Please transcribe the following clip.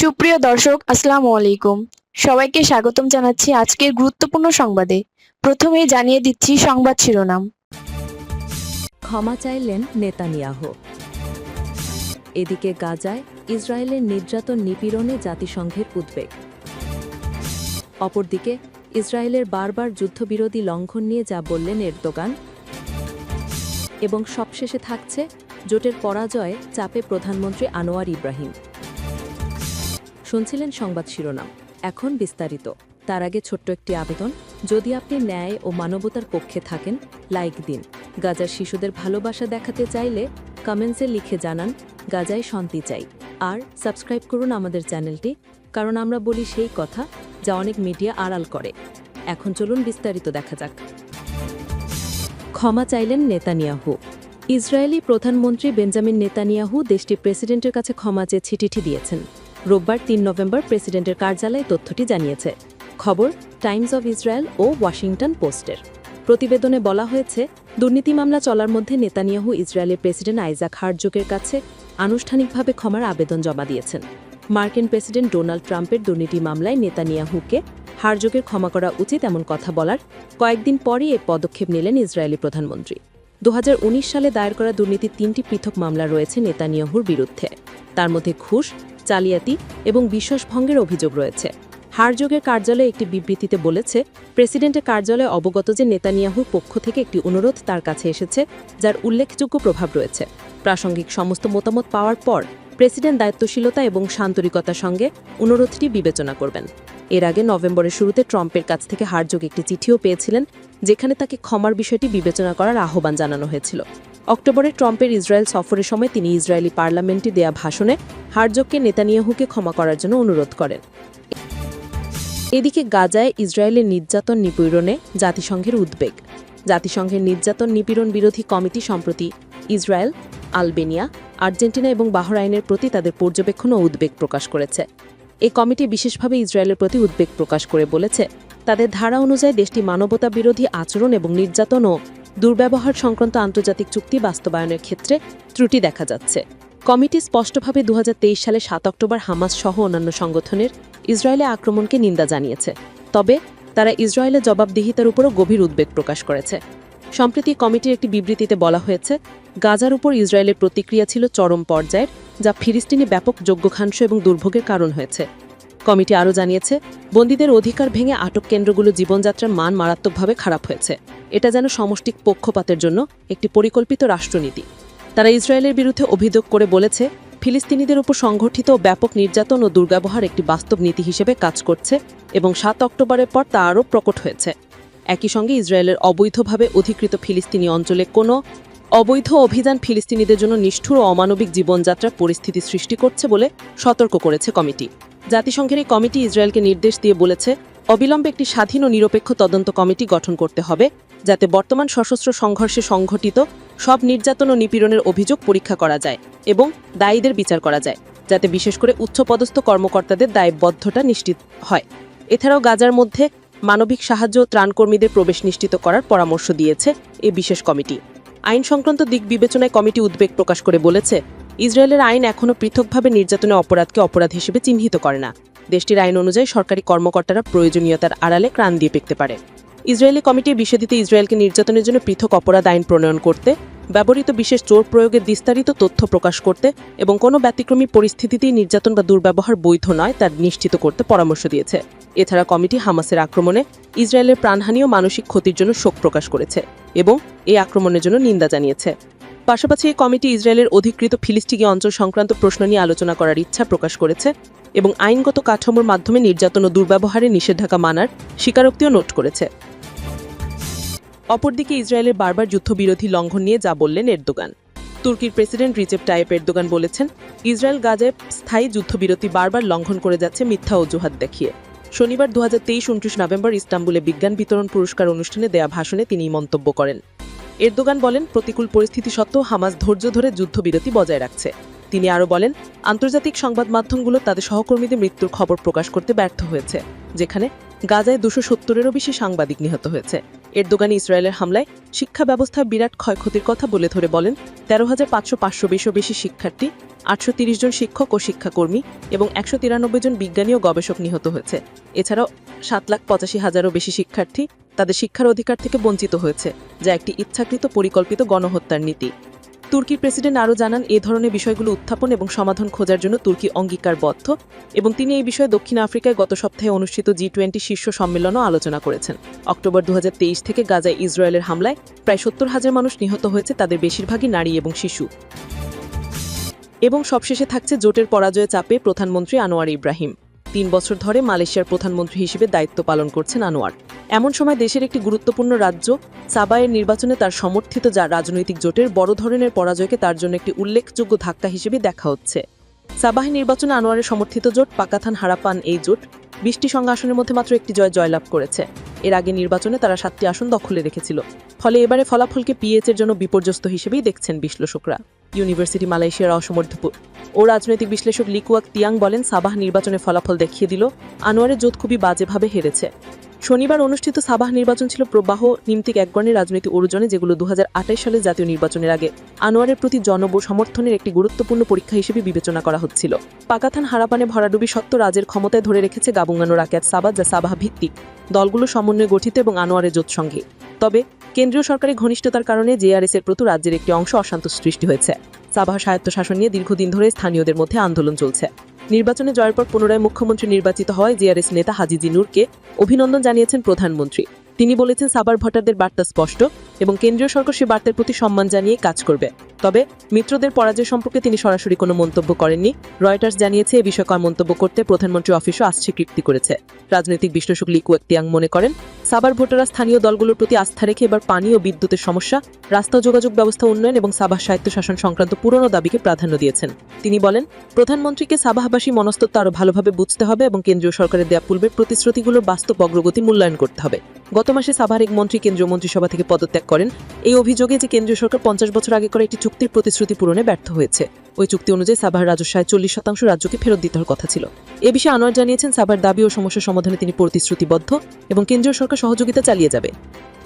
সুপ্রিয় দর্শক, আসসালামু আলাইকুম। সবাইকে স্বাগতম জানাচ্ছি আজকের গুরুত্বপূর্ণ সংবাদে। প্রথমেই জানিয়ে দিচ্ছি সংবাদ শিরোনাম। ক্ষমা চাইলেন নেতানিয়াহ। এদিকে গাজায় ইসরায়েলের নির্যাতন নিপীড়নে জাতিসংঘের উদ্বেগ। অপরদিকে ইসরায়েলের বারবার যুদ্ধবিরোধী লঙ্ঘন নিয়ে যা বললেন এরদোগান, এবং সবশেষে থাকছে জোটের পরাজয়ে চাপে প্রধানমন্ত্রী আনোয়ার ইব্রাহিম। শুনছিলেন সংবাদ শিরোনাম। এখন বিস্তারিত। তার আগে ছোট্ট একটি আবেদন। যদি আপনি ন্যায় ও মানবতার পক্ষে থাকেন, লাইক দিন। গাজার শিশুদের ভালোবাসা দেখাতে চাইলে কমেন্টসে লিখে জানান, গাজায় শান্তি চাই। আর সাবস্ক্রাইব করুন আমাদের চ্যানেলটি, কারণ আমরা বলি সেই কথা যা অনেক মিডিয়া আড়াল করে। এখন চলুন বিস্তারিত দেখা যাক। ক্ষমা চাইলেন নেতানিয়াহু। ইসরায়েলি প্রধানমন্ত্রী বেঞ্জামিন নেতানিয়াহু দেশটির প্রেসিডেন্টের কাছে ক্ষমা চেয়ে চিঠি দিয়েছেন। রোববার তিন নভেম্বর প্রেসিডেন্টের কার্যালয় তথ্যটি জানিয়েছে। খবর, টাইমস অব ইসরায়েল ও ওয়াশিংটন পোস্টের। প্রতিবেদনে বলা হয়েছে, দুর্নীতি মামলা চলার মধ্যে নেতানিয়াহু ইসরায়েলের প্রেসিডেন্ট আইজাক হার্জোকের কাছে আনুষ্ঠানিকভাবে ক্ষমার আবেদন জমা দিয়েছেন। মার্কিন প্রেসিডেন্ট ডোনাল্ড ট্রাম্পের দুর্নীতি মামলায় নেতানিয়াহুকে হার্জোকের ক্ষমা করা উচিত এমন কথা বলার কয়েকদিন পরই এ পদক্ষেপ নিলেন ইসরায়েলি প্রধানমন্ত্রী। দু হাজার উনিশ সালে দায়ের করা দুর্নীতির তিনটি পৃথক মামলা রয়েছে নেতানিয়াহুর বিরুদ্ধে। তার মধ্যে ঘুষ জালিয়াতি এবং বিশ্বাসভঙ্গের অভিযোগ রয়েছে। হারযোগের কার্যালয় একটি বিবৃতিতে বলেছে, প্রেসিডেন্টের কার্যালয়ে অবগত যে নেতানিয়াহুর পক্ষ থেকে একটি অনুরোধ তার কাছে এসেছে, যার উল্লেখযোগ্য প্রভাব রয়েছে। প্রাসঙ্গিক সমস্ত মতামত পাওয়ার পর প্রেসিডেন্ট দায়িত্বশীলতা এবং শান্তরিকতার সঙ্গে অনুরোধটি বিবেচনা করবেন। এর আগে নভেম্বরের শুরুতে ট্রাম্পের কাছ থেকে হারযোগ একটি চিঠিও পেয়েছিলেন, যেখানে তাকে ক্ষমার বিষয়টি বিবেচনা করার আহ্বান জানানো হয়েছিল। অক্টোবরে ট্রাম্পের ইসরায়েল সফরের সময় তিনি ইসরায়েলি পার্লামেন্টে দেয়া ভাষণে হারজোগকে নেতানিয়াহুকে ক্ষমা করার জন্য অনুরোধ করেন। এদিকে গাজায় ইসরায়েলের নির্যাতন নিপীড়নে জাতিসংঘের উদ্বেগ। জাতিসংঘের নির্যাতন নিপীড়ন বিরোধী কমিটি সম্প্রতি ইসরায়েল, আলবেনিয়া, আর্জেন্টিনা এবং বাহরাইনের প্রতি তাদের পর্যবেক্ষণ ও উদ্বেগ প্রকাশ করেছে। এই কমিটি বিশেষভাবে ইসরায়েলের প্রতি উদ্বেগ প্রকাশ করে বলেছে, তাদের ধারা অনুযায়ী দেশটি মানবতা বিরোধী আচরণ এবং নির্যাতন ও দুর্ব্যবহার সংক্রান্ত আন্তর্জাতিক চুক্তি বাস্তবায়নের ক্ষেত্রে ত্রুটি দেখা যাচ্ছে। কমিটি স্পষ্টভাবে দু হাজার তেইশ সালে সাত অক্টোবর হামাস সহ অন্যান্য সংগঠনের ইসরায়েলে আক্রমণকে নিন্দা জানিয়েছে। তবে তারা ইসরায়েলের জবাবদিহিতার উপরও গভীর উদ্বেগ প্রকাশ করেছে। সম্প্রতি কমিটির একটি বিবৃতিতে বলা হয়েছে, গাজার উপর ইসরায়েলের প্রতিক্রিয়া ছিল চরম পর্যায়ের, যা ফিলিস্তিনি ব্যাপক যজ্ঞখাংস এবং দুর্ভোগের কারণ হয়েছে। কমিটি আরও জানিয়েছে, বন্দীদের অধিকার ভেঙে আটক কেন্দ্রগুলো জীবনযাত্রার মান মারাত্মকভাবে খারাপ হয়েছে। এটা যেন সমষ্টিক পক্ষপাতের জন্য একটি পরিকল্পিত রাষ্ট্রনীতি। তারা ইসরায়েলের বিরুদ্ধে অভিযোগ করে বলেছে, ফিলিস্তিনিদের উপর ও ব্যাপক নির্যাতন ও দুর্ব্যবহার একটি বাস্তব নীতি হিসেবে কাজ করছে এবং সাত অক্টোবরের পর তা আরও প্রকট হয়েছে। একই সঙ্গে ইসরায়েলের অবৈধভাবে অধিকৃত ফিলিস্তিনি অঞ্চলে কোনো অবৈধ অভিযান ফিলিস্তিনিদের জন্য নিষ্ঠুর ও অমানবিক জীবনযাত্রার পরিস্থিতি সৃষ্টি করছে বলে সতর্ক করেছে কমিটি। জাতিসংঘের এই কমিটি ইসরায়েলকে নির্দেশ দিয়ে বলেছে, অবিলম্বে একটি স্বাধীন ও নিরপেক্ষ তদন্ত কমিটি গঠন করতে হবে, যাতে বর্তমান সশস্ত্র সংঘর্ষে সংঘটিত সব নির্যাতন ও নিপীড়নের অভিযোগ পরীক্ষা করা যায় এবং দায়ীদের বিচার করা যায়, যাতে বিশেষ করে উচ্চপদস্থ কর্মকর্তাদের দায়বদ্ধতা নিশ্চিত হয়। এছাড়াও গাজার মধ্যে মানবিক সাহায্য ও ত্রাণকর্মীদের প্রবেশ নিশ্চিত করার পরামর্শ দিয়েছে এই বিশেষ কমিটি। আইন সংক্রান্ত দিক বিবেচনায় কমিটি উদ্বেগ প্রকাশ করে বলেছে ইসরায়েলের আইন এখনও পৃথকভাবে নির্যাতনে অপরাধকে অপরাধ হিসেবে চিহ্নিত করে না। দেশটির আইন অনুযায়ী সরকারি কর্মকর্তারা প্রয়োজনীয়তার আড়ালে ক্রাণ দিয়ে পেতে পারে। ইসরায়েলি কমিটি বিষয় দিতে ইসরায়েলকে নির্যাতনের জন্য পৃথক অপরাধ আইন প্রণয়ন করতে, ব্যবহৃত বিশেষ জোর প্রয়োগের বিস্তারিত তথ্য প্রকাশ করতে এবং কোনো ব্যতিক্রমী পরিস্থিতিতেই নির্যাতন বা দুর্ব্যবহার বৈধ নয় তা নিশ্চিত করতে পরামর্শ দিয়েছে। এছাড়া কমিটি হামাসের আক্রমণে ইসরায়েলের প্রাণহানি ও মানসিক ক্ষতির জন্য শোক প্রকাশ করেছে এবং এই আক্রমণের জন্য নিন্দা জানিয়েছে। পাশাপাশি এই কমিটি ইসরায়েলের অধিকৃত ফিলিস্তিনি অঞ্চল সংক্রান্ত প্রশ্ন নিয়ে আলোচনা করার ইচ্ছা প্রকাশ করেছে এবং আইনগত কাঠামোর মাধ্যমে নির্যাতন ও দুর্ব্যবহারে নিষেধাজ্ঞা মানার স্বীকারোক্তিও নোট করেছে। অপরদিকে ইসরায়েলের বারবার যুদ্ধবিরোধী লঙ্ঘন নিয়ে যা বললেন এরদোগান। তুর্কির প্রেসিডেন্ট রিজেপ টাইপ এরদোগান বলেছেন, ইসরায়েল গাজায় স্থায়ী যুদ্ধবিরতি বারবার লঙ্ঘন করে যাচ্ছে মিথ্যা অজুহাত দেখিয়ে। শনিবার দু হাজার তেইশ, উনত্রিশ নভেম্বর ইস্তাম্বুলে বিজ্ঞান বিতরণ পুরস্কার অনুষ্ঠানে দেয়া ভাষণে তিনি মন্তব্য করেন। এরদোগান বলেন, প্রতিকূল পরিস্থিতি সত্ত্বেও হামাস ধৈর্য ধরে যুদ্ধবিরতি বজায় রাখছে। তিনি আরও বলেন, আন্তর্জাতিক সংবাদ মাধ্যমগুলো তাদের সহকর্মীদের মৃত্যুর খবর প্রকাশ করতে ব্যর্থ হয়েছে, যেখানে গাজায় দুশো সত্তরেরও বেশি সাংবাদিক নিহত হয়েছে। এরদোগানি ইসরায়েলের হামলায় শিক্ষা ব্যবস্থার বিরাট ক্ষয়ক্ষতির কথা বলে ধরে বলেন তেরো হাজার পাঁচশো পাঁচশো বিশ বেশি শিক্ষার্থী, আটশো তিরিশ জন শিক্ষক ও শিক্ষাকর্মী এবং একশো তিরানব্বই জন বিজ্ঞানী ও গবেষক নিহত হয়েছে। এছাড়াও সাত লাখ পঁচাশি হাজারও বেশি শিক্ষার্থী তাদের শিক্ষার অধিকার থেকে বঞ্চিত হয়েছে, যা একটি ইচ্ছাকৃত পরিকল্পিত গণহত্যার নীতি। তুর্কির প্রেসিডেন্ট আরও জানান, এ ধরনের বিষয়গুলো উত্থাপন এবং সমাধান খোঁজার জন্য তুর্কি অঙ্গীকারবদ্ধ এবং তিনি এই বিষয়ে দক্ষিণ আফ্রিকায় গত সপ্তাহে অনুষ্ঠিত জি টোয়েন্টি শীর্ষ সম্মেলনও আলোচনা করেছেন। অক্টোবর দু হাজার তেইশ থেকে গাজায় ইসরায়েলের হামলায় প্রায় সত্তর হাজার মানুষ নিহত হয়েছে, তাদের বেশিরভাগই নারী এবং শিশু। এবং সবশেষে থাকছে জোটের পরাজয়ে চাপে প্রধানমন্ত্রী আনোয়ার ইব্রাহিম। তিন বছর ধরে মালয়েশিয়ার প্রধানমন্ত্রী হিসেবে দায়িত্ব পালন করছেন আনোয়ার। এমন সময় দেশের একটি গুরুত্বপূর্ণ রাজ্য, সাবায়ের নির্বাচনে তার সমর্থিত যা রাজনৈতিক জোটের বড় ধরনের পরাজয়কে তার জন্য একটি উল্লেখযোগ্য ধাক্কা হিসেবে দেখা হচ্ছে। সাবাহে নির্বাচনে আনোয়ারের সমর্থিত জোট পাকাথান হারাপান এই জোট। বিশটি সংঘ আসনের মধ্যে মাত্র একটি জয় জয়লাভ করেছে। এর আগে নির্বাচনে তারা সাতটি আসন দখলে রেখেছিল। ফলে এবারে ফলাফলকে পিএইচের জন্য বিপর্যস্ত হিসেবেই দেখছেন বিশ্লেষকরা। ইউনিভার্সিটি মালয়েশিয়ার অসমর্থ ও রাজনৈতিক বিশ্লেষক লিকুয়াক তিয়াং বলেন, সাবাহ নির্বাচনে ফলাফল দেখিয়ে দিল, আনোয়ারের জোট খুবই বাজেভাবে হেরেছে। শনিবার অনুষ্ঠিত সাবাহ নির্বাচন ছিল প্রবাহ, নিমতিক একগণের রাজনৈতিক অরুজনে, যেগুলো দু সালে জাতীয় নির্বাচনের আগে আনোয়ারের প্রতি জনব সমর্থনের একটি গুরুত্বপূর্ণ পরীক্ষা হিসেবে বিবেচনা করা হচ্ছিল। পাকাথান হারাপানে ভরাডুবি সত্ত্ব রাজের ক্ষমতায় ধরে রেখেছে গাবুঙ্গানো রাকেত সাবাদ যা সাবাহ ভিত্তিক। দলগুলো সমন্বয়ে গঠিত এবং আনোয়ারের জোট সঙ্গে তবে কেন্দ্রীয় সরকারের ঘনিষ্ঠতার কারণে জেআরএস এর প্রতি রাজ্যের একটি অংশ অশান্ত সৃষ্টি হয়েছে। সাবাহ স্বায়ত্তশাসন নিয়ে দীর্ঘদিন ধরে স্থানীয়দের মধ্যে আন্দোলন চলছে। নির্বাচনে জয়ের পর পুনরায় মুখ্যমন্ত্রী নির্বাচিত হওয়ায় জেআরএস নেতা হাজি জিনুরকে অভিনন্দন জানিয়েছেন প্রধানমন্ত্রী। তিনি বলেছেন সাবার ভোটারদের বার্তা স্পষ্ট এবং কেন্দ্রীয় সরকার সে বার্তার প্রতি সম্মান জানিয়ে কাজ করবে। তবে মিত্রদের পরাজয় সম্পর্কে তিনি সরাসরি কোনো মন্তব্য করেননি। রয়টার্স জানিয়েছে, এ বিষয়কর মন্তব্য করতে প্রধানমন্ত্রী অফিসও আস্বীকৃতি করেছে। রাজনৈতিক বিশ্লেষক লিকু একতিয়াং মনে করেন সাবার ভোটাররা স্থানীয় দলগুলোর প্রতি আস্থা রেখে এবার পানি ও বিদ্যুতের সমস্যা, রাস্তা যোগাযোগ ব্যবস্থা উন্নয়ন এবং সাবাহ স্বায়ত্তশাসন সংক্রান্ত পুরনো দাবিকে প্রাধান্য দিয়েছেন। তিনি বলেন, প্রধানমন্ত্রীকে সাবাহবাসী মনস্তত্ব আরও ভালোভাবে বুঝতে হবে এবং কেন্দ্রীয় সরকারের দেয়া পূর্বের প্রতিশ্রুতিগুলোর বাস্তব অগ্রগতি মূল্যায়ন করতে হবে। গত মাসে সাভার এক মন্ত্রী কেন্দ্রীয় মন্ত্রিসভা থেকে পদত্যাগ করেন। এই অভিযোগে যে কেন্দ্রীয় সরকার পঞ্চাশ বছর আগে করে একটি চুক্তির প্রতিশ্রুতি পূরণে ব্যর্থ হয়েছে। ওই চুক্তি অনুযায়ী সাভার রাজস্বায় চল্লিশ শতাংশ রাজ্যকে ফেরত দিতে হওয়ার কথা ছিল। এ বিষয়ে আনোয়ার জানিয়েছেন, সাভার দাবি ও সমস্যা সমাধানে তিনি প্রতিশ্রুতিবদ্ধ এবং কেন্দ্রীয় সরকার সহযোগিতা চালিয়ে যাবে।